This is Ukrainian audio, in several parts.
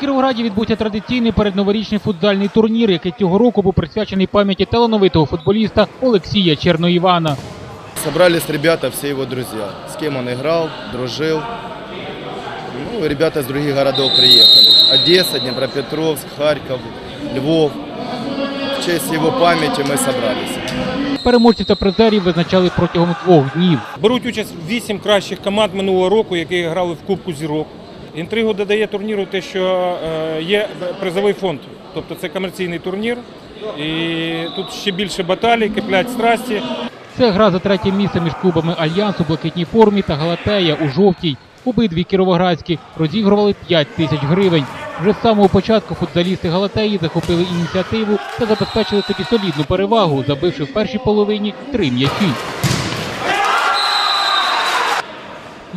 Кіровограді відбувся традиційний передноворічний футзальний турнір, який цього року був присвячений пам'яті талановитого футболіста Олексія Черноївана. Собрались ребята, все его друзья, с кем он играл, дружил. Ну, ребята из других городов приехали. Одесса, Днепропетровск, Харьков, Львов. В честь его памяти мы собрались. Переможців та призерів визначали протягом двох днів. Беруть участь вісім кращих команд минулого року, які грали в Кубку зірок. Інтригу додає турніру те, що е, є призовий фонд, тобто це комерційний турнір, і тут ще більше баталій, киплять страсті. Це гра за третє місце між клубами Альянс у блакитній формі та Галатея у жовтій. Обидві кіровоградські розігрували 5 тисяч гривень. Вже з самого початку футзалісти Галатеї захопили ініціативу та забезпечили собі солідну перевагу, забивши в першій половині три м'ячі.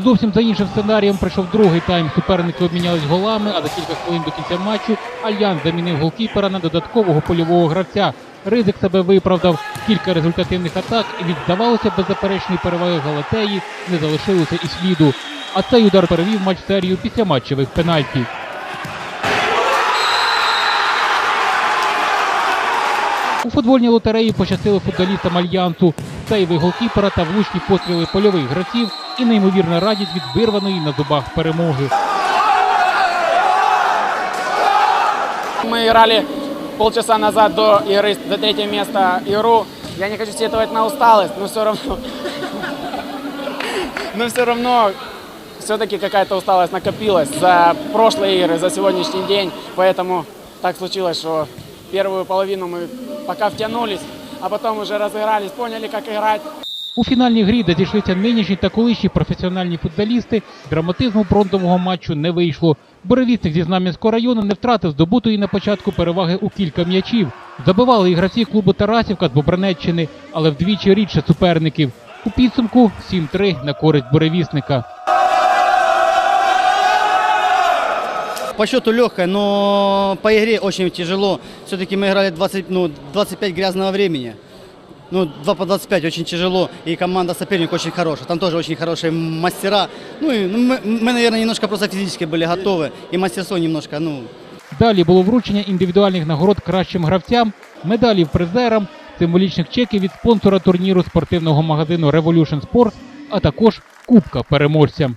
Зовсім за іншим сценарієм прийшов другий тайм. Суперники обмінялись голами, а за кілька хвилин до кінця матчу Альянс замінив голкіпера на додаткового польового гравця. Ризик себе виправдав. Кілька результативних атак і від здавалося беззаперечної переваги Галатеї не залишилося і сліду. А цей удар перевів матч серію після матчевих пенальтів. У футбольній лотереї пощастило футболістам Альянсу. Сейви голкіпера та влучні постріли польових гравців і неймовірна радість від вирваної на зубах перемоги. Мы играли полчаса назад до игры за третье место игру. Я не хочу сетовать на усталость, но все равно, но все равно все-таки какая-то усталость накопилась за прошлые игры, за сегодняшний день. Поэтому так случилось, что первую половину мы пока втянулись, а потом уже разыгрались, поняли, как играть. У фінальній грі, де зійшлися нинішні та колишні професіональні футболісти, драматизму бронзового матчу не вийшло. Буревістик зі Знам'янського району не втратив здобутої на початку переваги у кілька м'ячів. Забивали і гравці клубу Тарасівка з Бобранеччини, але вдвічі рідше суперників. У підсумку 7-3 на користь буревісника. По счету легкая, но по игре очень тяжело. Все-таки мы играли 20, ну, 25 грязного времени. Ну, 2 по 25 очень тяжело. И команда соперник очень хорошая. Там тоже очень хорошие мастера. Ну, и, ну, мы, мы, наверное, немножко просто физически были готовы. И мастерство немножко, ну, Далі було вручення індивідуальних нагород кращим гравцям, медалів призерам, символічних чеків від спонсора турніру спортивного магазину Revolution Sports, а також кубка переможцям.